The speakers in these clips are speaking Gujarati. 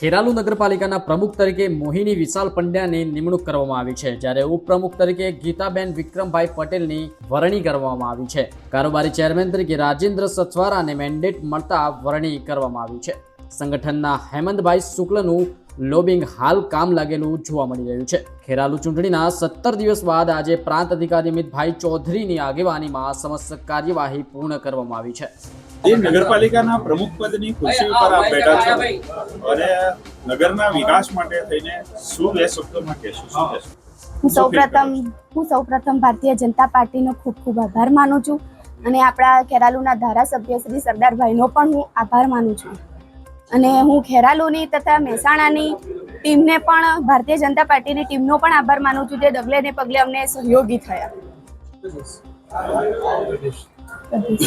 ખેરાલુ નગરપાલિકાના પ્રમુખ તરીકે મોહિની વિશાલ પંડ્યાની નિમણૂક કરવામાં આવી છે, જ્યારે ઉપપ્રમુખ તરીકે ગીતાબેન વિક્રમભાઈ પટેલની વરણી કરવામાં આવી છે. કારોબારી ચેરમેન તરીકે રાજેન્દ્ર સથવારાને મેન્ડેટ મળતા વરણી કરવામાં આવી છે. સંગઠનના હેમંતભાઈ શુક્લનું લોબિંગ હાલ કામ લાગેલું જોવા મળી રહ્યું છે. ખેરાલુ ચૂંટણીના સત્તર દિવસ બાદ આજે પ્રાંત અધિકારી અમિતભાઈ ચૌધરીની આગેવાનીમાં સમસ્ત કાર્યવાહી પૂર્ણ કરવામાં આવી છે. એ નગરપાલિકાના પ્રમુખ પદની ખુરશી ઉપર આપ બેઠા છો. અને નગરના વિકાસ માટે થઈને શું બે શબ્દોમાં કહેશો? શું કહેશો? હું સૌપ્રથમ હું સૌપ્રથમ ભારતીય જનતા પાર્ટીનો ખૂબ ખૂબ આભાર માનું છું. અને આપણા ખેરાલુના ધારાસભ્ય શ્રી સરદારભાઈનો પણ હું આભાર માનું છું. અને હું ખેરાલુની તથા મહેસાણાની ટીમને પણ ભારતીય જનતા પાર્ટીની ટીમનો પણ આભાર માનું છું જે ડગલે ને પગલે અમને સહયોગી થયા.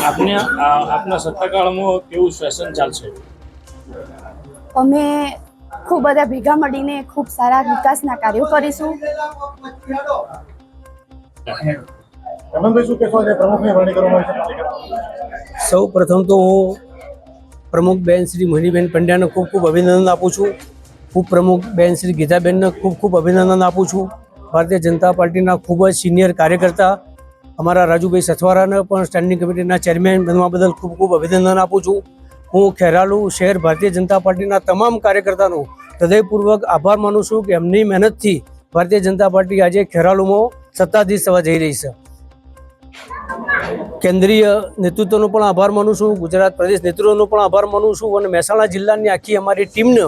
આપને આપના સત્તાકાળમાં કેવું શાસન ચાલશે? અમે ખૂબ બધા ભેગા મળીને ખૂબ સારા વિકાસના કાર્યો કરીશું? સૌ પ્રથમ તો હું પ્રમુખ બેન શ્રી મોહિનીબેન પંડ્યાને ખૂબ ખૂબ અભિનંદન આપું છું. ઉપપ્રમુખ બેન શ્રી ગીતાબેનને ખૂબ ખૂબ અભિનંદન આપું છું. ભારતીય જનતા પાર્ટીના ખૂબ જ સિનિયર કાર્યકર્તા અમારા રાજુભાઈ સથવારાને પણ સ્ટેન્ડિંગ કમિટીના ચેરમેન બનવા બદલ ખૂબ ખૂબ અભિનંદન આપું છું. હું ખેરાલુ શહેર ભારતીય જનતા પાર્ટીના તમામ કાર્યકર્તાનો હૃદયપૂર્વક આભાર માનું છું કે એમની મહેનતથી ભારતીય જનતા પાર્ટી આજે ખેરાલુમાં સત્તાધીશ થવા જઈ રહી છે. કેન્દ્રીય નેતૃત્વનો પણ આભાર માનું છું, ગુજરાત પ્રદેશ નેતૃત્વનો પણ આભાર માનું છું અને મહેસાણા જિલ્લાની આખી અમારી ટીમને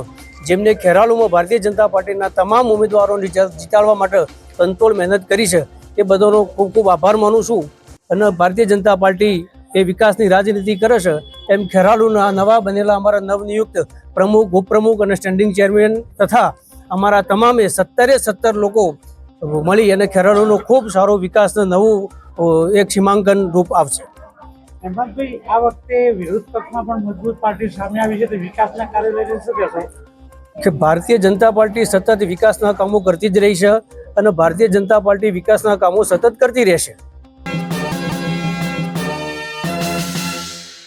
જેમને ખેરાલુમાં ભારતીય જનતા પાર્ટીના તમામ ઉમેદવારોને જીતા- જીતાડવા માટે તનતોડ મહેનત કરી છે એ બધાનો ખૂબ ખૂબ આભાર માનું છું. અને ભારતીય જનતા પાર્ટી એ વિકાસની રાજનીતિ કરે છે એમ ખેરાલુના નવા બનેલા અમારા નવનિયુક્ત પ્રમુખ ઉપપ્રમુખ અને સ્ટેન્ડિંગ ચેરમેન તથા અમારા તમામે સત્તરે સત્તર લોકો મળી અને ખેરાલુનો ખૂબ સારો વિકાસનું નવું એક સીમાંકન રૂપ આવશે હેમંતભાઈ આ વખતે વિરોધ પક્ષમાં પણ મજબૂત પાર્ટી સામે આવી છે તો વિકાસના કાર્ય લઈને શું કહેશો? કે ભારતીય જનતા પાર્ટી સતત વિકાસના કામો કરતી જ રહી છે. અને ભારતીય જનતા પાર્ટી વિકાસના કામો સતત કરતી રહેશે.